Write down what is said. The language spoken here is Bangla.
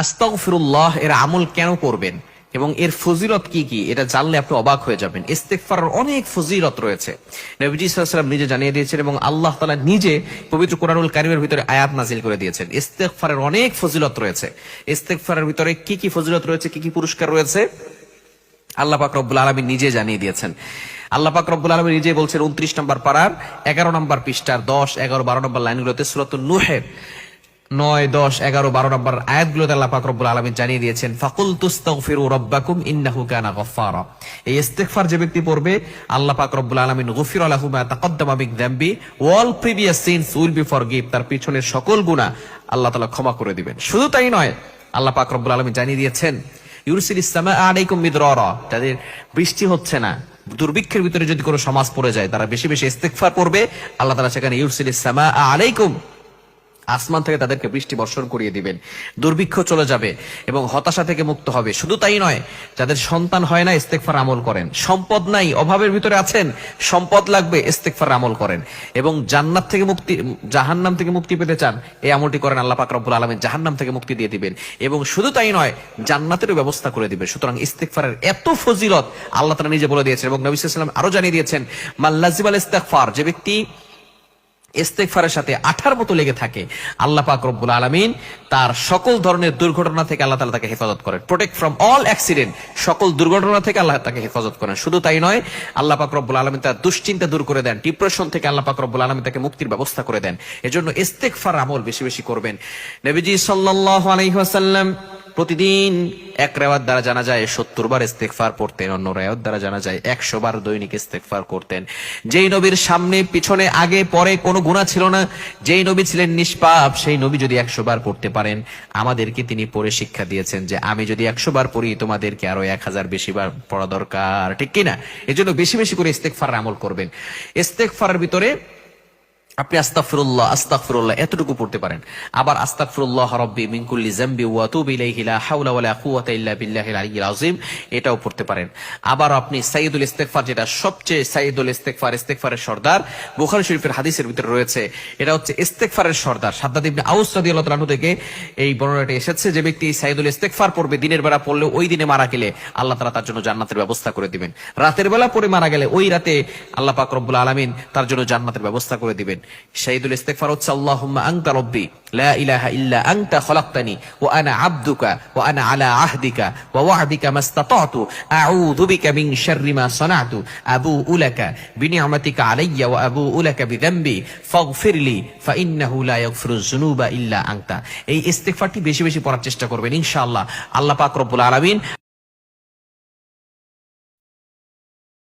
আস্তাগফিরুল্লাহ এর আমল কেন করবেন? এবং এর ফজিলত কি কি? এটা জানলে আপনি অবাক হয়ে যাবেন। ইস্তেগফারের অনেক ফজিলত রয়েছে। নবীজি সাল্লাল্লাহু নিজে জানিয়ে দিয়েছেন এবং আল্লাহ তালা নিজে পবিত্র কোরআনুল কারিমের ভিতরে আয়াত নাজিল করে দিয়েছেন। ইস্তেগফারের অনেক ফজিলত রয়েছে। ইস্তেগফারের ভিতরে কি কি ফজিলত রয়েছে, কি কি পুরস্কার রয়েছে? আল্লাহ পাক রব্বুল আলমী নিজে জানিয়ে দিয়েছেন। আল্লাহ পাক রব্বুল আলমী নিজে বলছেন, উনত্রিশ নম্বর পাড়ার এগারো নম্বর পৃষ্ঠার, দশ, এগারো, বারো নম্বর লাইনগুলোতে সুরত নুহের নয়, দশ, এগারো, বারো নম্বর আয়াতগুলোতে আল্লাহ পাক রব্বুল আলমী জানিয়ে দিয়েছেন ফাকুল তুস্তাগফিরু রব্বাকুম ইন্নাহু কানা গফফারা। এই ইস্তেগফার যে ব্যক্তি পড়বে, আল্লাহ পাক রব্বুল আলামিন, গফির লাহু মা তাকদ্দামা all previous sins will be for forgive. তার পিছনের সকল গুনাহ আল্লাহ তাআলা ক্ষমা করে দিবেন। শুধু তাই নয়, আল্লাহ পাক রব্বুল আলামিন জানিয়ে দিয়েছেন, ইউরসিল ইসলামা আলাইকুম মিদরারা। তাদের বৃষ্টি হচ্ছে না। দুর্ভিক্ষের ভিতরে যদি কোনো সমাজ পড়ে যায়, তারা বেশি বেশি ইস্তেগফার পড়বে। আল্লাহ তাআলা সেখানে ইউরসিল ইসলামা আলাইকুম আসমান থেকে তাদেরকে বৃষ্টি বর্ষণ করিয়ে দিবেন। দুর্ভিক্ষ চলে যাবে এবং হতাশা থেকে মুক্ত হবে। শুধু তাই নয়, যাদের সন্তান হয় না ইস্তেকফার আমল করেন। সম্পদ নাই, অভাবের ভিতরে আছেন, সম্পদ লাগবে ইস্তেকফার আমল করেন। এবং জান্নাত থেকে মুক্তি, জাহান্নাম থেকে মুক্তি পেতে চান, এই আমলটি করেন আল্লাহ পাক রব্বুল আলামিন। জাহান্নাম থেকে মুক্তি দিয়ে দিবেন। এবং শুধু তাই নয়, জান্নাতেরও ব্যবস্থা করে দিবেন। সুতরাং ইস্তেকফারের এত ফজিলত আল্লাহ তারা নিজে বলে দিয়েছেন এবং নবী আলাইহি আরও জানিয়ে দিয়েছেন মাল্লাজিবাল ইস্তেগফার যে ব্যক্তি ইস্তেগফারের সাথে আঠার মতো লেগে থাকে। আল্লাহ পাক রব্বুল আলামিন তার সকল ধরনের দুর্ঘটনা থেকে আল্লাহ তাআলা তাকে হেফাজত করেন। প্রোটেক্ট ফ্রম অল অ্যাক্সিডেন্ট সকল দুর্ঘটনা থেকে আল্লাহ তাকে হেফাজত করেন। শুধু তাই নয়, আল্লাহ পাক রব্বুল আলামিন তার দুশ্চিন্তা দূর করে দেন ডিপ্রেশন থেকে আল্লাহ পাক রব্বুল আলামিন তাকে মুক্তির ব্যবস্থা করে দেন। এজন্য ইস্তেগফার আমল বেশি বেশি করবেন। নবীজি সাল্লাল্লাহু আলাইহি ওয়াসাল্লাম প্রতিদিন এক রেওয়াত দ্বারা জানা যায়, সত্তর বার ইস্তেকফার পড়তেন, অন্য রেওয়াত দ্বারা জানা যায়, একশো বার দৈনিক ইস্তেকফার করতেন। যেই নবীর সামনে, পিছনে, আগে, পরে কোনো গুণা ছিল না। যেই নবী ছিলেন নিষ্পাপ, সেই নবী যদি একশো বার পড়তে পারেন, আমাদেরকে তিনি পড়ে শিক্ষা দিয়েছেন যে, আমি যদি একশো বার পড়ি, তোমাদেরকে আরও এক হাজার বেশি বার পড়া দরকার। ঠিক কিনা? এজন্য বেশি বেশি করে ইস্তেকফার আমল করবেন। ইস্তেকফারের ভিতরে আপনি আস্তাগফিরুল্লাহ আস্তাগফিরুল্লাহ, এতটুকু পড়তে পারেন। আবার আস্তাগফিরুল্লাহ রাব্বি মিন কুল্লি যামবি ওয়া আতুবু ইলাইহি, লা হাওলা ওয়ালা কুওয়াতা ইল্লা বিল্লাহিল আলিয়্যিল আযীম, এটাও পড়তে পারেন। আবার আপনি সাইয়্যিদুল ইস্তেগফার, যেটা সবচেয়ে সাইয়্যিদুল ইস্তেগফার, ইস্তেগফারের সর্দার, বুখারী শরীফের হাদিসের ভিতরে রয়েছে, এটা হচ্ছে ইস্তেগফারের সর্দার। সাদ্দাদ ইবনে আউস রাদিয়াল্লাহু তাআলা থেকে এই বর্ণনাটি এসেছে যে ব্যক্তি সাইয়্যিদুল ইস্তেগফার পড়বে, দিনের বেলা পড়লে ওই দিনে মারা গেলে আল্লাহ তাআলা তার জন্য জান্নাতের ব্যবস্থা করে দিবেন। রাতের বেলা পড়ে মারা গেলে ওই রাতে আল্লাহ পাক রব্বুল আলামিন তার জন্য জান্নাতের ব্যবস্থা করে দিবেন। শাহিদুল ইস্তেগফার হচ্ছে, আল্লাহুম্মা আনতা রব্বি ইস্তেগফারটি বেশি বেশি পড়ার চেষ্টা করবেন, ইনশাআল্লাহ। আল্লাহ পাক রব্বুল